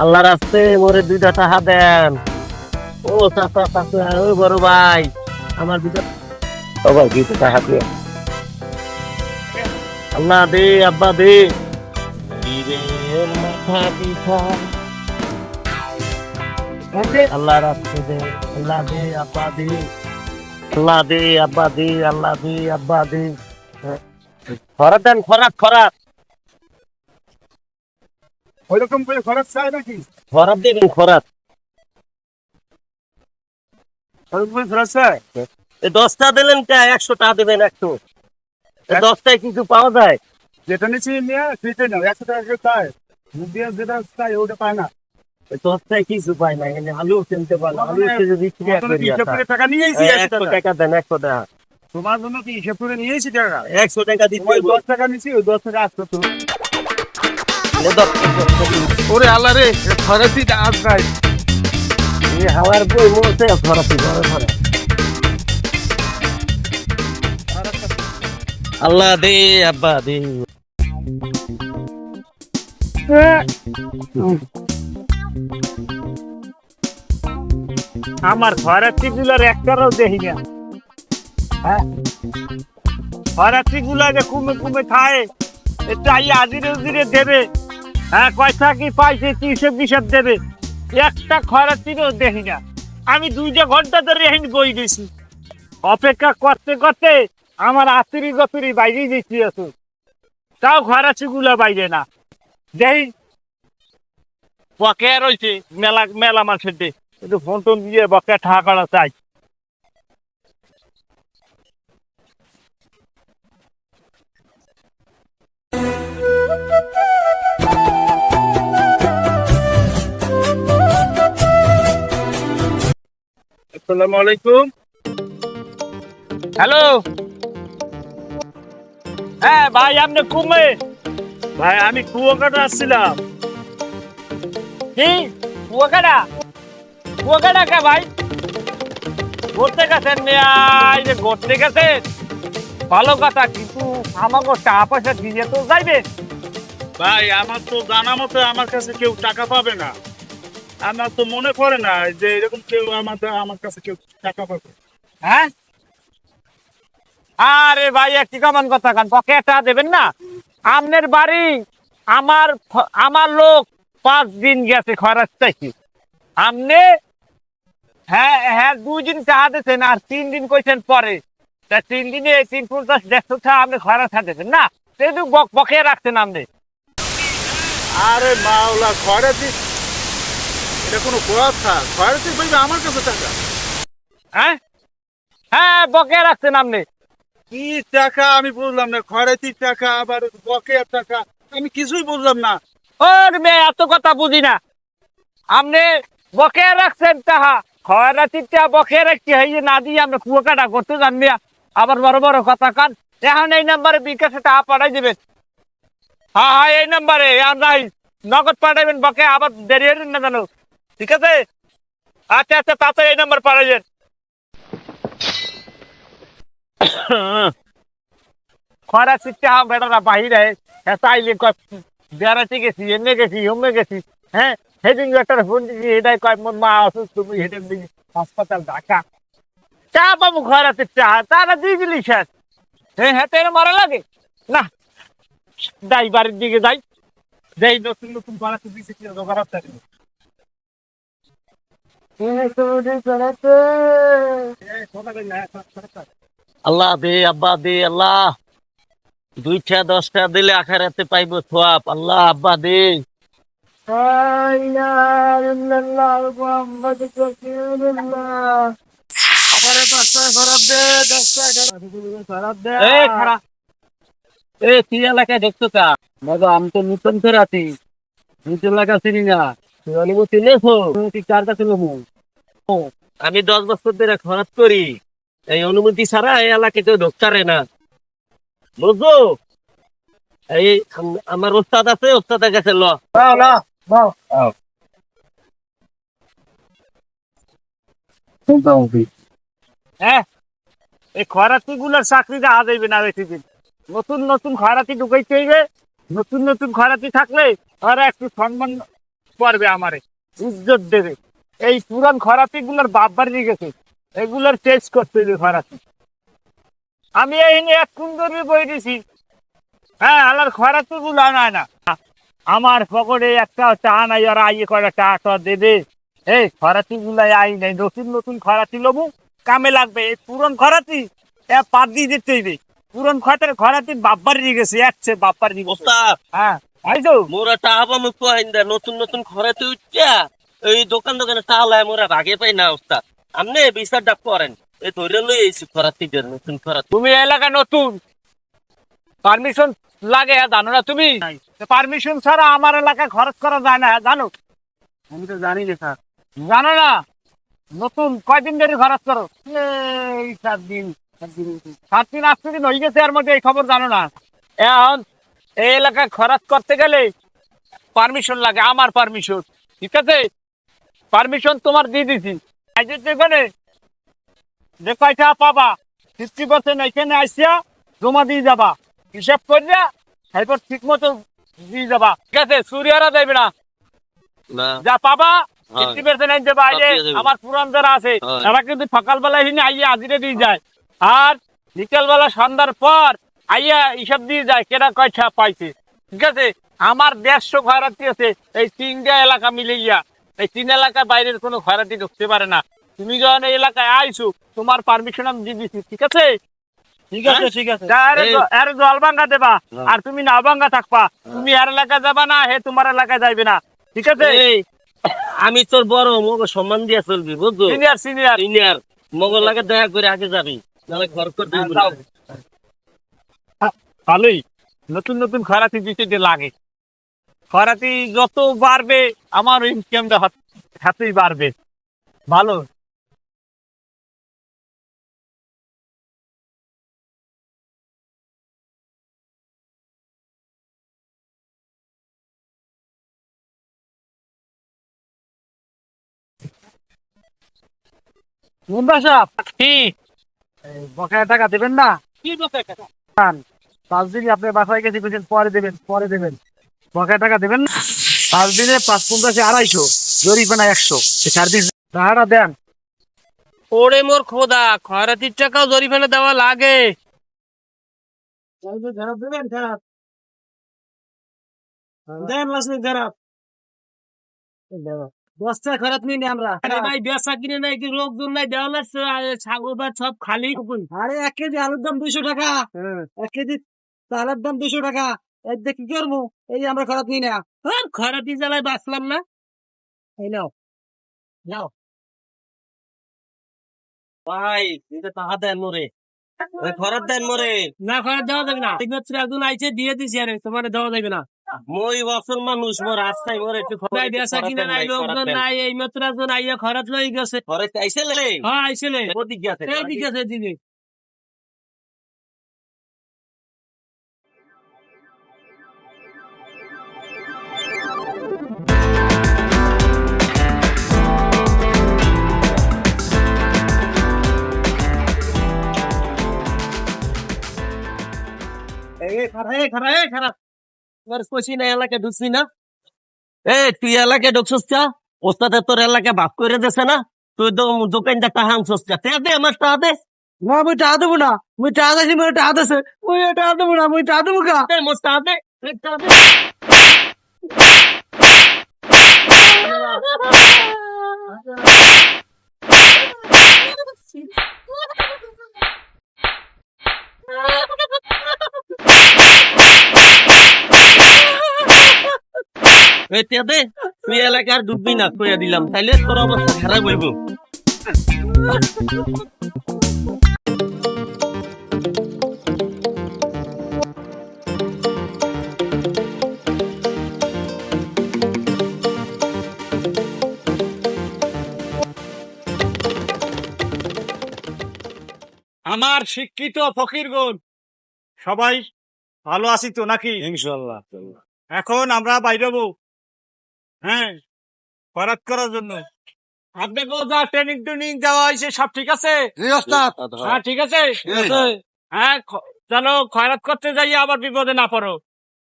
আল্লাহ রাস্তে মোরে দুইটা টাকা দেন। ও চাচা চাচা, ও বড় ভাই, আমার দুইটা ও ভাই দুইটা টাকা দিয়ে আল্লাহ দে, আব্বা দে। আল্লাহ রাস্তে দে, আল্লাহ দে, আব্বা দে। আল্লাহ দে, আব্বা দে, আল্লাহ দে, আব্বা দে। খরাত দেন, খরাত খরাত। ওইরকম করে খরচ চাই নাকি? খরাত দেবেন ওইরকম খরচ চাই? দশটা দিলেন কে? একশো টাকা দেবেন একশো দশটায় কিছু পাওয়া যায়? যেটা নিচ্ছি নিয়ে ফ্রিতে নাও একশো টাকা করে চাই দিয়ে যেটা চাই ওটা পায় না। দশটায় কিছু পাই না এখানে আলু কিনতে পারল আলু কেজি টাকা নিয়েছি একশো টাকা? দেন একশো টাকা। তোমার জন্য কি হিসাব করে নিয়েছি টাকা? একশো টাকা ওই দশ টাকা নিচ্ছি ওই দশ টাকা আসতো তো। ওরে আল্লাহ রে খরচই আজ নাই। হাওয়ার বই মরছে খরাতি ঘরে ঘরে আল্লাহ দে আব্বা দে। আমার খরাচি গুলার একটারও দেখি না। হ্যাঁ? খরাচি গুলা যে কুমে কুমে খায় এটা আজিরে উজিরে দেবে। হ্যাঁ পয়সা কি পাইছে কি হিসেব দেবে। একটা খরাচিরও দেখি না। আমি দুইটা ঘণ্টা ধরে এখন বই গেছি অপেক্ষা করতে করতে আমার আতিরি গতিরি বাইরেই গেছি আছে তাও খরাচি গুলা বাইরে না। দেই। বকেয়া রয়েছে মেলা মেলা মানুষের দিয়ে একটু ফোন টোন দিয়ে বকেয়া ঠাকা চাই। আসসালামু আলাইকুম। হ্যালো। হ্যাঁ ভাই আপনি কুমে? ভাই আমি কুয়াকাটা আসছিলাম। কি? কুয়াকাটা? কুয়াকাটা কে ভাই? ঘুরতে গেছেন মেয়া এই যে ঘুরতে গেছেন। ভালো কথা কিন্তু আমাকে টাকা পয়সা দিয়ে তো যাইবে ভাই আমার তো জানা মতো আমার কাছে কেউ টাকা পাবে না। আমার তো মনে পড়ে না যে এরকম কেউ আমাদের আমার কাছে কেউ টাকা পাবে। হ্যাঁ? আরে ভাই একটি কমান কথা কান? পকেটটা দেবেন না? আপনার বাড়ি আমার আমার লোক পাঁচ দিন গেছে খরচ চাইছি আপনি হ্যাঁ হ্যাঁ দুই দিন টাকা দিয়েছেন আর তিন দিন কইছেন পরে। তা তিন দিনে তিন পঞ্চাশ দেড়শো টাকা আপনি খরচ দিয়েছেন না? সেটুক বকেয়া রাখছেন আপনি আরে মাওলা খয়রাতি এটা কোনো কথা খয়রাতি পাইবে আমার কাছে টাকা। হ্যাঁ? হ্যাঁ বকেয়া রাখছেন আপনি। কি টাকা আমি বুঝলাম না। খয়রাতির টাকা আবার বকেয়ার টাকা। আমি কিছুই বুঝলাম না। ওর মেয়ে এত কথা বুঝি না। আপনি বকেয়া রাখছেন তাহা। খয়রাতিটা বকেয়া রাখছি হইয়ে না দিয়ে আপনি কুয়াকাটা করতে জানবি আবার বড় বড় কথা কান। এখন এই নাম্বারে বিকাশে টাকা পাঠাই দেবেন। হ্যাঁ হ্যাঁ এই নাম্বারে। আর নাই নগদ পাঠাবেন বকেয়া আবার দেরি হয়ে না জানো? ঠিক আছে? আচ্ছা আচ্ছা তাড়াতাড়ি এই নাম্বার পাঠাইবেন খরা সিটটা বেটারা বাহিরে হ্যাঁ তাইলে কয়, বেড়াতে গেছি এমনি গেছি অমনে গেছি হ্যাঁ সেদিন একটা ফোন দিছি, এটাই কয়, মোর মা অসুস্থ তুমি হেঁটে দিই হাসপাতাল ঢাকা। চা বাবু খরাতে চা তারা দিয়ে দিলি শেষ হ্যাঁ হ্যাঁ তেরে মারা লাগে? না, যাই, বাড়ির দিকে যাই। যাই, নতুন নতুন খরাতে দিয়েছে কি থাকে আল্লাহ দে, আব্বা দে, আল্লাহ। দুইটা, দশটা দিলে আখারাতে পাইবো সোয়াব আল্লাহ, আব্বা দে। এ তুই এলাকায় দেখছ কা? আমি তো নতুন আছি। নতুন এলাকা চিনি না। অনুমতি নেছো অনুমতি কার কাছে নেব আমি দশ বছর ধরে খরচ করি। এই অনুমতি ছাড়া এই এলাকায় কেউ ঢুকতারে না। বুঝছ? এই আমার ওস্তাদ আছে ওস্তাদের কাছে ল। হ্যাঁ? এই খরাতি গুলার চাকরি দেখা যাইবে না বেশি দিন। নতুন নতুন খরাতি ঢুকাইতে হইবে। নতুন নতুন খরাতি থাকলে ওরা একটু সম্মান করবে আমারে, ইজ্জত দেবে। এই পুরান খরাতি গুলোর বাপ বাড়ি গেছে, এগুলোর টেস্ট করতে হবে খরাতি আমি এই নিয়ে এক সুন্দরী বই দিছি। হ্যাঁ আলার খরাতি গুলো না। না আমার পকেটে একটা চা নাই আর আইয়ে করে চা টা দেবে। এই খরাতি গুলাই আই নাই, নতুন নতুন খরাতি লবু, কামে লাগবে। এই পুরন খরাতি এ পাত দিয়ে দিতে হইবে। পুরন খরাতের খরাতি দিয়ে গেছে একছে দিয়ে গেছে হ্যাঁ। আইছো মোরা টাহাবা মুখ পাইন্দা নতুন নতুন খরাতে উঠছা। এই দোকান দোকানে টাহালায় মোরা ভাগে পাই না ওস্তাদ আপনি বিচারটা করেন। এই ধরে লই এইছি খরাতি নতুন খরাতি। তুমি এলাকা নতুন। পারমিশন লাগে হ্যাঁ, জানো না তুমি? পারমিশন ছাড়া আমার এলাকায় খরচ করা যায় না হ্যাঁ, জানো? আমি তো জানি না স্যার। জানো না? নতুন কয়দিন ধরে খরচ করো এই সাত দিন সাত দিন। আট দিন হয়ে গেছে এর মধ্যে এই খবর জানো না? এখন এই এলাকায় খরচ করতে গেলে পারমিশন লাগে আমার পারমিশন ঠিক আছে? পারমিশন তোমার দিয়ে দিছি। যে কয়টা পাবা ফিফটি পার্সেন্ট এখানে জমা দিয়ে যাবা। হিসাব করিয়া এরপর ঠিক মতো দিয়ে যাবা। ঠিক আছে সুরিয়ারা দেবে না। যা পাবা ফিফটি পার্সেন্ট দিয়ে দেবে। আমার পুরান যারা আছে হয়। তারা কিন্তু সকালবেলা হিনে আইয়া দিয়ে যায়। আর বিকেলবেলা সন্ধ্যার পর আইয়া হিসাব দিয়ে যায় কেনা কয়টা পাইছে। ঠিক আছে? আমার দেড়শো খয়রাতি আছে এই তিনটা এলাকা মিলে গিয়া। এই তিন এলাকার বাইরের কোনো খয়রাতি ঢুকতে পারে না। তুমি যখন এই এলাকায় আইছো তোমার পারমিশন আমি দিয়ে দিচ্ছি ঠিক আছে? ঠিক আছে ঠিক আছে। যা, আরে এই- জ- আরে জল ভাঙ্গা দেবা। আর তুমি না ভাঙ্গা থাকবা। তুমি আর এলাকায় যাবা না হে তোমার এলাকায় যাইবে না। ঠিক আছে? এই, আমি তোর বড় মগ সম্মান দিয়া চলবি বুঝছ? সিনিয়র সিনিয়র সিনিয়র মগ লাগে দয়া করে আগে যাবি নাহলে ঘর করতে হ্যাঁ। ভালোই। নতুন নতুন খরাতি দিতে লাগে। খরাতি যত বাড়বে আমার ইনকামটা হাতেই বাড়বে। ভালো। মুন্ডা সাহেব কি? বকেয়া টাকা দেবেন না? কি বকে টাকা? পাঁচ দিন আপনি বাসায় গেছি বলছেন পরে দেবেন পরে দেবেন। বকেয়া টাকা দেবেন না? পাঁচ দিনে পাঁচ পঞ্চাশে আড়াইশো জরিমানা একশো। চার দিন টাকাটা দেন। ওরে মোর খোদা খয়রাতির টাকাও জরিমানা দেওয়া লাগে। দেবেন খারাপ দেন লাসি খারাপ দশটা খারাপ নিয়ে আমরা। আরে ভাই বেচা কিনে নাই কি লোকজন নাই দেওয়া লাগছে ছাগল বা সব খালি। আরে এক কেজি আলুর দাম দুইশো টাকা। এক কেজি চালের দাম দুইশো টাকা। এই দিয়ে কি করব? এই যে আমরা খারাপ নিয়ে না। খয়রাতি জ্বালায় বাঁচলাম না। এই নাও নাও। ভাই এটা টাকা দেন মোরে। খরচ দেন মোরে। না খরচ দেওয়া যাবে না। সিগনেচার একজন আইছে দিয়ে দিছি আরে তোমার দেওয়া যাবে না। মই বছর মানুষ মোর রাস্তায় মোরে একটু খরচ নাই বেচা কিনা নাই লোকজন নাই এই মাত্র একজন আইয়া খরচ লই গেছে। খরচ আইছে লে? হ্যাঁ ওদিক গেছে। দিদি এই খারাপ এই খারাপ এই খারাপ তোর কইছি না এলাকা ঢুকছি না এ তুই এলাকা ঢুকছিস চা ওস্তাদে তোর এলাকা ভাগ করে দেছে না তুই তো দোকানটা টাহা আনছিস চা তে দে আমার টাহা দে না মুই টাকা দেবো না মুই টাকা দিছি মুই টাকা দিছে মুই টাকা দেবো না মুই টাকা দেবো কা দে মোর টাহা দে এ টাহা দে এই তে দে তুই এলাকার ডুববি না কইয়া দিলাম। তাইলে তোর অবস্থা খারাপ হইব আমার শিক্ষিত ফকিরগণ সবাই ভালো আছি তো নাকি? ইনশাল্লাহ এখন আমরা বাইরেবো হ্যাঁ খরাত করার জন্য। আপনাকে যা ট্রেনিং ট্রেনিং দেওয়া হয়েছে সব ঠিক আছে? হ্যাঁ ঠিক আছে? হ্যাঁ যেন খয়রাত করতে যাই আবার বিপদে না পড়ো।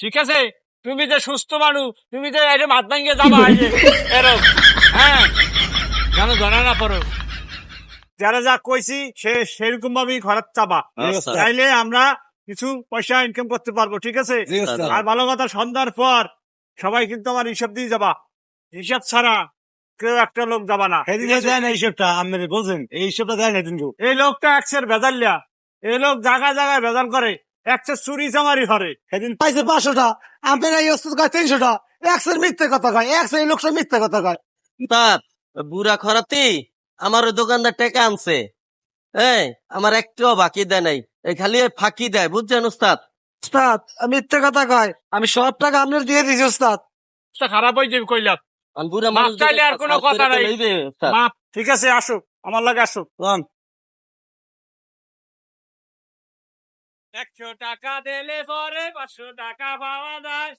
ঠিক আছে? তুমি যে সুস্থ মানুষ তুমি যে এরম হাত ভাঙিয়ে যাবা এরম। হ্যাঁ জানো জানা না পড়ো। যারা যা কইছি সে সেরকম ভাবেই খরচ চাবা। চাইলে আমরা কিছু পয়সা ইনকাম করতে পারব ঠিক আছে? আর ভালো কথা সন্ধ্যার পর সবাই কিন্তু আমার হিসাব দিয়ে যাবা। হিসাব ছাড়া কেউ একটা লোক যাবা না। দেন এই হিসেবটা আপনি বলছেন এই হিসেবটা দেন এদিন এই লোকটা একশের বেজাল্লা এই লোক জায়গায় জায়গায় বেজাল করে একশের চুরি চামারি করে সেদিন পাইছে পাঁচশোটা আপনারা এই ওষুধ কয় তিনশোটা। একশোর মিথ্যে কথা কয় একশো এই লোকশো মিথ্যে কথা কয়। তার বুড়া খরাতি আমার ওই দোকানদার টাকা আনছে। এই আমার একটাও বাকি দেয় নাই এই খালি ফাঁকি দেয় বুঝছেন উস্তাদ? উস্তাদ মিথ্যে কথা কয়। আমি সব টাকা আপনার দিয়ে দিয়েছি উস্তাদ। খারাপ হয়ে যাবে কইলাম। মাপ চাইলে আর কোনো কথা নাই। মাপ। ঠিক আছে আসো আমার লাগে আসো একশো টাকা দিলে পরে পাঁচশো টাকা পাওয়া যায়।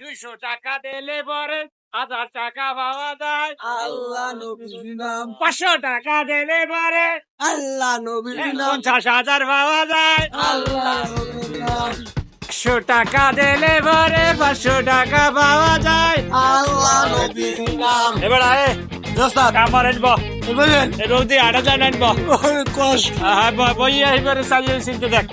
দুইশো টাকা দিলে পরে হাজার টাকা পাওয়া যায়। আল্লাহ নবীর নাম। পাঁচশো টাকা দিলে পরে। আল্লাহ নবীর নাম। পঞ্চাশ হাজার পাওয়া যায়। আল্লাহ নবীর নাম। একশো টাকা দিলে পরে পাঁচশো টাকা পাওয়া যায়। আল্লাহ নবীর নাম। এবার আয়। কামার আনব বলবেন? রোদি আটা যান আনব কষ্ট। হ্যাঁ বইয়া এবারে চালিয়ে চিনতে দেখ।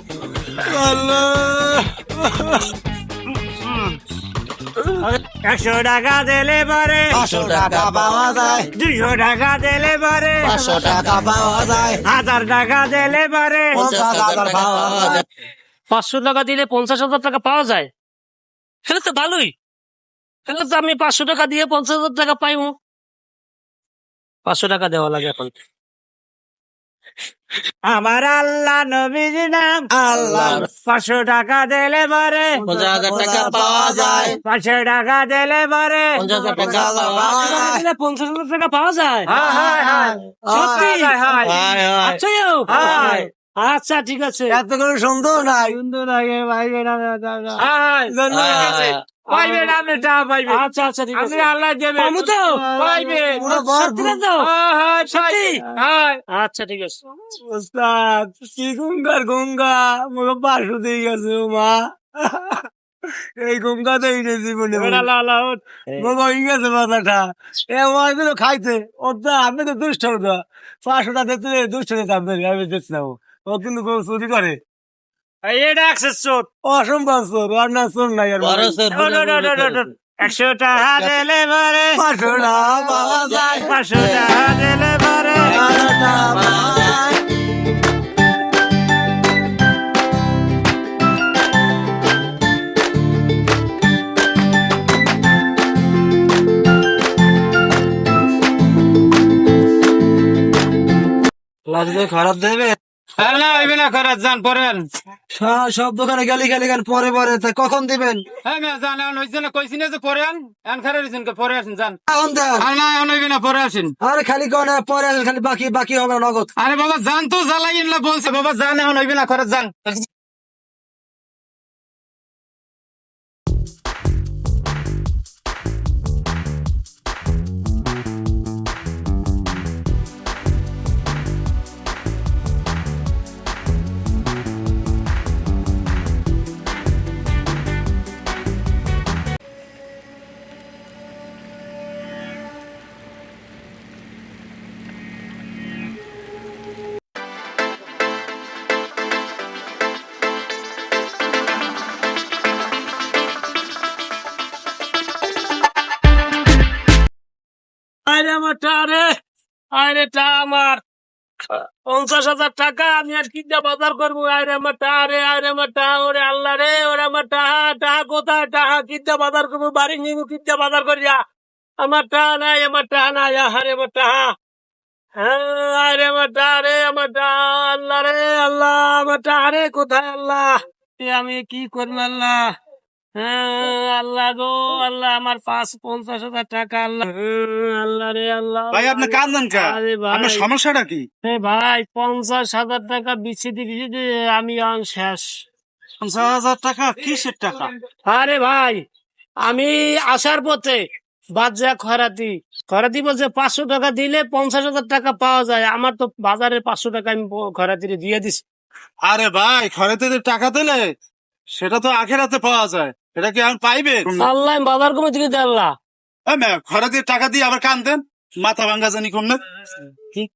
একশো টাকা দিলে পরে। পাঁচশো টাকা পাওয়া যায়। দুইশো টাকা দিলে পরে। পাঁচশো টাকা পাওয়া যায়। হাজার টাকা দিলে পরে। পঞ্চাশ হাজার পাওয়া যায়। পাঁচশো টাকা দিলে পঞ্চাশ হাজার টাকা পাওয়া যায়? সেটা তো ভালোই। তাহলে তো আমি পাঁচশো টাকা দিয়ে পঞ্চাশ হাজার টাকা পাইবো পাঁচশো টাকা দেওয়া লাগে এখন। আমার আল্লাহ নবীর নাম। আল্লাহ। পাঁচশো টাকা দিলে পরে। টাকা পাওয়া যায়। পাঁচশো টাকা দিলে পরে। পঞ্চাশ হাজার টাকা পাওয়া যায়। সত্যি? আচ্ছা। আচ্ছা ঠিক আছে। এত কোনো সন্দেহ নাই সুন্দর লাগে পাইবে না। পাইবে না আপনি টা পাইবে আচ্ছা আচ্ছা ঠিক আছে। আল্লাহ দেবে পাবো তো? পাইবে তো? আচ্ছা ঠিক আছে। উস্তাদ কি গঙ্গার গঙ্গা। মোকে পাঁচশো দিয়ে গেছে ও মা। এই গঙ্গা তো এই জীবনে এবার আল্লাহ আল্লাহ বাবা গেছে মাথাটা। এ আমার তো খাইতে ওর তো আমি তো দুষ্ট হতো পাঁচশোটা দিতে দুষ্ট দিতে আমি আমি না ও। কিন্তু খুব চুরি করে। এটা একশো চোট অসম্ভব চোর আর না চোর নাই আর. একশো টাকা দিলে পরে পাঁচশো টাকা পাওয়া যায়। পাঁচশো টাকা দিলে পরে লাগবে খারাপ দেবে? না হইবে না খরচ যান পরেন। সব সব দোকানে গালি গালি গান পরে পরে কখন দিবেন? হ্যাঁ না যান এখন হইছে না কইছি না যে পরে আন এখন খারে রইছেন কে পরে আসেন যান। এখন দেন। না এখন হইবে না পরে আসেন। আরে খালি কোন পরে আসেন, খালি বাকি বাকি হবে নগদ। আরে বাবা জান তো জ্বালাই না বলছে বাবা যান এখন হইবে না খরচ যান। আরে টা আমার। পঞ্চাশ হাজার টাকা আমি আর কিনতে বাজার করব। আরে আমার টা রে আরে আমার টা ওরে আল্লাহ রে, ওরে আমার টাহা টাহা কোথায়? টাহা কিনতে বাজার করব, বাড়ি নিব, কিনতে বাজার করিয়া আমার টা নাই, আমার টা নাই আরে আমার টাহা হ্যাঁ আরে আমার টা রে, আমার টা আল্লাহ রে, আল্লাহ, আমার টা রে, কোথায় আল্লাহ? আমি কি করব আল্লাহ? হ্যাঁ আল্লাহ গো আল্লাহ আমার পাঁচ পঞ্চাশ হাজার টাকা আল্লাহ। হ্যাঁ, আল্লাহ রে আল্লাহ ভাই আপনি কান্দেন আপনার সমস্যাটা কি? ভাই পঞ্চাশ হাজার টাকা বিছিতে বিছিতে আমি আন শেষ। পঞ্চাশ হাজার টাকা কিসের টাকা? আরে ভাই আমি আসার পথে বাজা খরাতি খরাতি বলছে পাঁচশো টাকা দিলে পঞ্চাশ হাজার টাকা পাওয়া যায়। আমার তো বাজারে পাঁচশো টাকা আমি খরাতিরে দিয়ে দিছি। আরে ভাই খরেতে টাকা দিলে সেটা তো আখেরাতে পাওয়া যায়। এটা কি এখন পাইবে? আল্লাহ বাজার কমে দিকে আল্লাহ। খরা দিয়ে টাকা দিয়ে আবার কান দেন। মাথা ভাঙ্গা জানি কম না। ঠিক